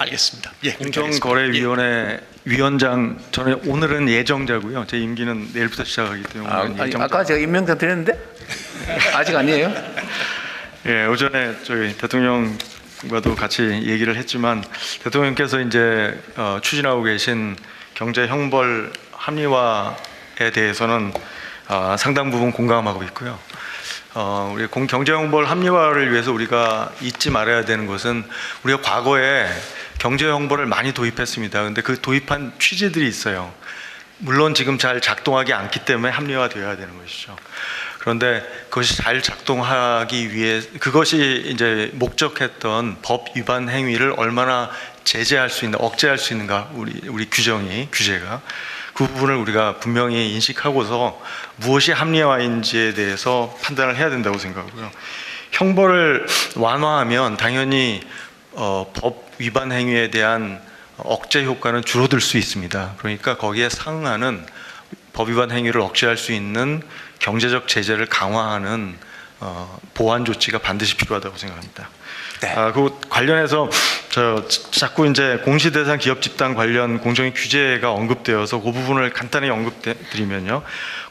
알겠습니다. 예. 공정거래위원회 위원장 저는 오늘은 예정자고요. 제 임기는 내일부터 시작하기 때문에 아, 아니. 아까 제가 임명장 드렸는데 아직 아니에요? 예, 오전에 저희 대통령과도 같이 얘기를 했지만 대통령께서 이제 어, 추진하고 계신 경제 형벌 합리화에 대해서는 어, 상당 부분 공감하고 있고요. 어, 우리 공, 경제 형벌 합리화를 위해서 우리가 잊지 말아야 되는 것은 우리가 과거에 경제 형벌을 많이 도입했습니다. 근데 그 도입한 취지들이 있어요. 물론 지금 잘 작동하지 않기 때문에 합리화되어야 되는 것이죠. 그런데 그것이 잘 작동하기 위해 그것이 이제 목적했던 법 위반 행위를 얼마나 제재할 수 있는 억제할 수 있는가 우리 우리 규정이 규제가 그 부분을 우리가 분명히 인식하고서 무엇이 합리화인지에 대해서 판단을 해야 된다고 생각하고요. 형벌을 완화하면 당연히 어, 법 위반 행위에 대한 억제 효과는 줄어들 수 있습니다. 그러니까 거기에 상응하는 법 위반 행위를 억제할 수 있는 경제적 제재를 강화하는 어, 보완 조치가 반드시 필요하다고 생각합니다. 네. 아, 그 관련해서 저 자꾸 이제 공시 대상 기업 집단 관련 공정위 규제가 언급되어서 그 부분을 간단히 언급드리면요.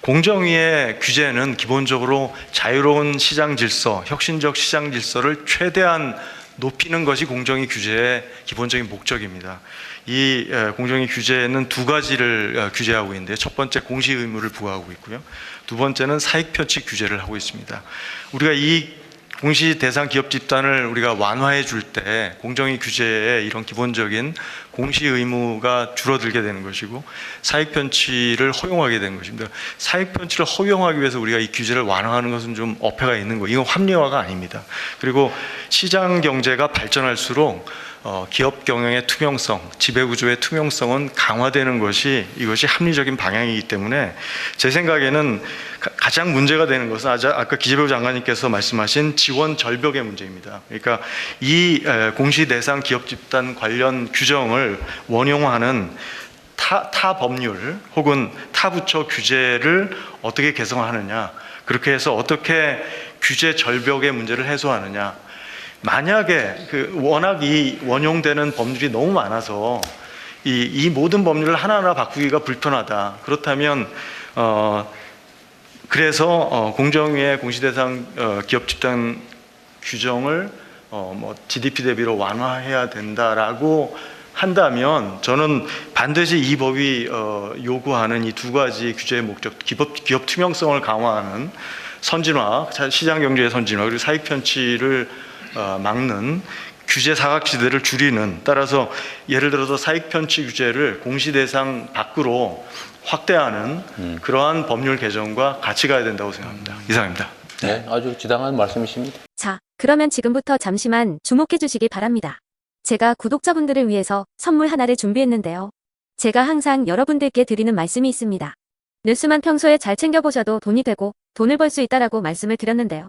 공정위의 규제는 기본적으로 자유로운 시장 질서, 혁신적 시장 질서를 최대한 높이는 것이 공정위 규제의 기본적인 목적입니다. 이 에, 공정위 규제는 두 가지를 어, 규제하고 있는데 첫 번째 공시 의무를 부과하고 있고요. 두 번째는 사익 편취 규제를 하고 있습니다. 우리가 이 공시 대상 기업 집단을 우리가 완화해 줄 때 공정위 규제의 이런 기본적인 공시 의무가 줄어들게 되는 것이고 사익 편취를 허용하게 되는 것입니다. 사익 편취를 허용하기 위해서 우리가 이 규제를 완화하는 것은 좀 어폐가 있는 거. 이건 합리화가 아닙니다. 그리고 시장 경제가 발전할수록 어, 기업 경영의 투명성, 지배 구조의 투명성은 강화되는 것이 이것이 합리적인 방향이기 때문에 제 생각에는 가- 가장 문제가 되는 것은 아까 기재부 장관님께서 말씀하신 지원 절벽의 문제입니다. 그러니까 이 에, 공시 대상 기업 집단 관련 규정을 원용하는 타, 타 법률 혹은 타 부처 규제를 어떻게 개성하느냐 그렇게 해서 어떻게 규제 절벽의 문제를 해소하느냐 만약에 그 워낙 이 원용되는 법률이 너무 많아서 이, 이 모든 법률을 하나하나 바꾸기가 불편하다. 그렇다면 어 그래서 어, 공정위의 공시대상 어, 기업 집단 규정을 어, 뭐 GDP 대비로 완화해야 된다라고 한다면 저는 반드시 이 법이 어, 요구하는 이 두 가지 규제의 목적 기업, 기업 투명성을 강화하는 선진화 자- 시장 경제의 선진화 그리고 사익 편취를 어, 막는 규제 사각지대를 줄이는 따라서 예를 들어서 사익 편취 규제를 공시 대상 밖으로 확대하는 그러한 법률 개정과 같이 가야 된다고 생각합니다. 이상입니다. 네, 아주 지당한 말씀이십니다. 자, 그러면 지금부터 잠시만 주목해 주시기 바랍니다. 제가 구독자분들을 위해서 선물 하나를 준비했는데요. 제가 항상 여러분들께 드리는 말씀이 있습니다. 뉴스만 평소에 잘 챙겨보셔도 돈이 되고 돈을 벌 수 있다라고 말씀을 드렸는데요.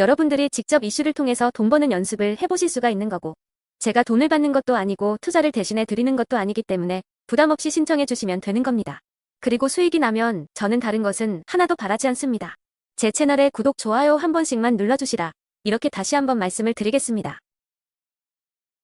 여러분들이 직접 이슈를 통해서 돈 버는 연습을 해보실 수가 있는 거고 제가 돈을 받는 것도 아니고 투자를 대신해 드리는 것도 아니기 때문에 부담 없이 신청해 주시면 되는 겁니다. 그리고 수익이 나면 저는 다른 것은 하나도 바라지 않습니다. 제 채널에 구독, 좋아요 한 번씩만 눌러주시라. 이렇게 다시 한번 말씀을 드리겠습니다.